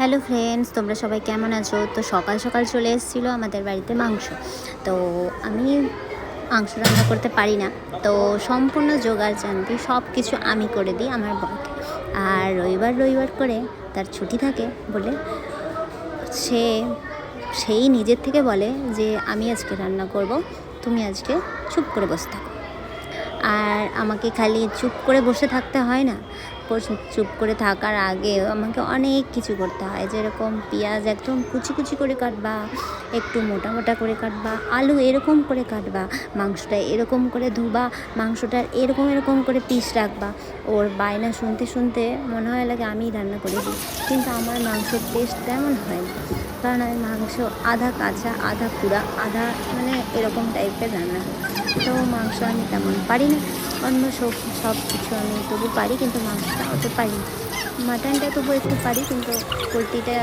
Hello friends, তোমরা সবাই কেমন আছো? তো সকাল সকাল চলে এসেছিল আমাদের বাড়িতে মাংস। তো আমি মাংস রান্না করতে পারি না। তো সম্পূর্ণ জোগাড় জানতি সব কিছু আমি করে দিই আমার বরকে। আর রবিবার রবিবার করে তার ছুটি থাকে বলে সে সেই নিজের থেকে বলে যে, আমি আজকে রান্না করব, তুমি আজকে চুপ করে বসে থাকো। আর আমাকে খালি চুপ করে বসে থাকতে হয় না। চুপ করে থাকার আগেও আমাকে অনেক কিছু করতে হয়। যেরকম পেঁয়াজ একদম কুচি কুচি করে কাটবা, একটু মোটা মোটা করে কাটবা, আলু এরকম করে কাটবা, মাংসটা এরকম করে ধুবা, মাংসটা এরকম এরকম করে পিস রাখবা। ওর বায়না শুনতে শুনতে মনে হয় লাগে আমিই রান্না করে দিই। কিন্তু আমার মাংসের টেস্ট তেমন হয় না। কারণ আমি মাংস আধা কাঁচা, আধা পুরা, আধা মানে এরকম টাইপের রান্না হয় তো মাংস আমি তেমন পারি না অন্য সব সব কিছু আমি তবু পারি, কিন্তু মাংসটা অত পারি না মাটনটা তবু একটু পারি, কিন্তু পোলট্রিটা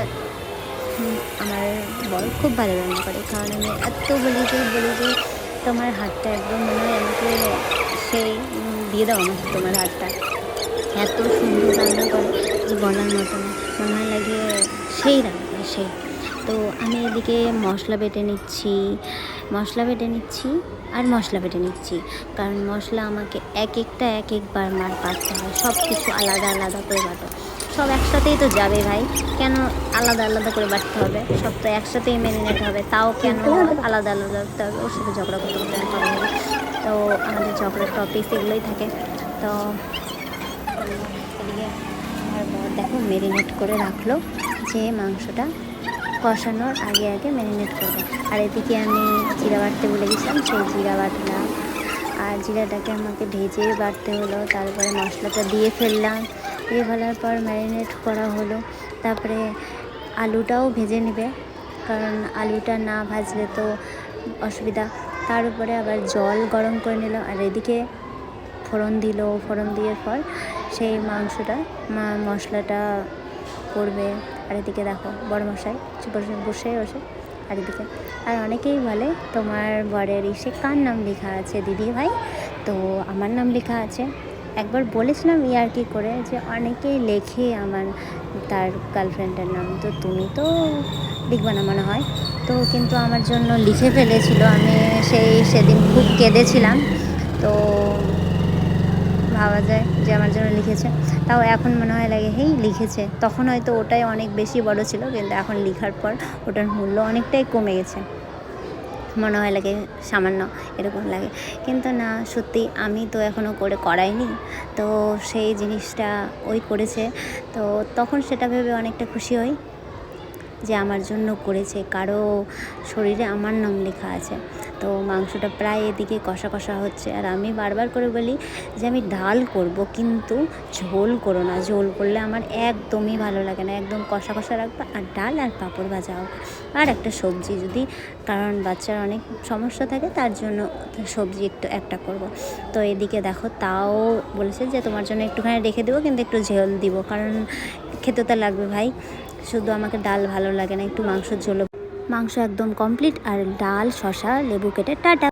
আমার বর খুব ভালো রান্না করে। কারণ আমি এত বলি যে বলি যে, তোমার হাতটা একদম মনে হয় আমাকে সেই দিয়ে দাও আমাকে তোমার হাতটা। এত সুন্দর রান্না করে যে বলার মতো মনে হয় লাগে সেই রান্না, সেই। তো আমি এদিকে মশলা বেটে নিচ্ছি, মশলা বেটে নিচ্ছি আর মশলা বেটে নিচ্ছি। কারণ মশলা আমাকে এক একটা, এক একবার মার বাটতে হয় সব কিছু আলাদা আলাদা করে বাটো। সব একসাথেই তো যাবে ভাই, কেন আলাদা আলাদা করে বাটতে হবে? সব তো একসাথেই ম্যারিনেট হবে, তাও কেন আলাদা আলাদা বাটতে হবে? ওর সাথে ঝগড়া করতে করতে হবে তো আমাদের ঝগড়ার টপিক এগুলোই থাকে। তো দেখো মেরিনেট করে রাখল যে মাংসটা। কষানোর আগে আগে ম্যারিনেট করবে। আর এদিকে আমি জিরা বাটতে বলে গেছিলাম, সেই জিরা বাটলাম। আর জিরাটাকে আমাকে ভেজে বাটতে হলো, তারপরে মশলাটা দিয়ে ফেললাম। দিয়ে ফেলার পর ম্যারিনেট করা হলো। তারপরে আলুটাও ভেজে নেবে, কারণ আলুটা না ভাজলে তো অসুবিধা। তার উপরে আবার জল গরম করে নিল আর এদিকে ফোড়ন দিল। ফোড়ন দিয়ে পর সেই মাংসটা মশলাটা করবে। আর এদিকে দেখো বড় মশাই, বসে বসে বসে, আর এদিকে। আর অনেকেই বলে, তোমার বরের ইসে কার নাম লেখা আছে দিদি ভাই? তো আমার নাম লেখা আছে। একবার বলেছিলাম ইয়ার কি করে যে অনেকেই লেখে আমার, তার গার্লফ্রেন্ডের নাম। তো তুমি তো লিখবে না মনে হয়। তো কিন্তু আমার জন্য লিখে ফেলেছিল। আমি সেই সেদিন খুব কেঁদেছিলাম। তো ভাবা যায় যে আমার জন্য লিখেছে। তাও এখন মনে হয় লাগে, হেই, লিখেছে। তখন হয়তো ওটাই অনেক বেশি বড় ছিল, কিন্তু এখন লেখার পর ওটার মূল্য অনেকটাই কমে গেছে। মনে হয় লাগে সামান্য এরকম লাগে। কিন্তু না, সত্যি আমি তো এখনও করে, করাইনি। তো সেই জিনিসটা ওই করেছে। তো তখন সেটা ভেবে অনেকটা খুশি হই। যে আমার জন্য করেছে। কারও শরীরে আমার নাম লেখা আছে। তো মাংসটা প্রায় এদিকে কষা কষা হচ্ছে। আর আমি বারবার করে বলি যে আমি ডাল করব, কিন্তু ঝোল করো না। ঝোল করলে আমার একদমই ভালো লাগে না। একদম কষা কষা রাখবে। আর ডাল আর পাঁপড় ভাজা হোক। আর একটা সবজি যদি কারণ বাচ্চার অনেক সমস্যা থাকে, তার জন্য সবজি একটু একটা করব। তো এদিকে দেখো, তাও বলেছে যে তোমার জন্য একটুখানি রেখে দেবো, কিন্তু একটু ঝোল দিব। কারণ খেতে তো লাগবে ভাই। শুধু আমাকে ডাল ভালো লাগে না, একটু মাংসের ঝোল মাংস একদম কমপ্লিট আর ডাল শশা লেবু কেটে, টাটা।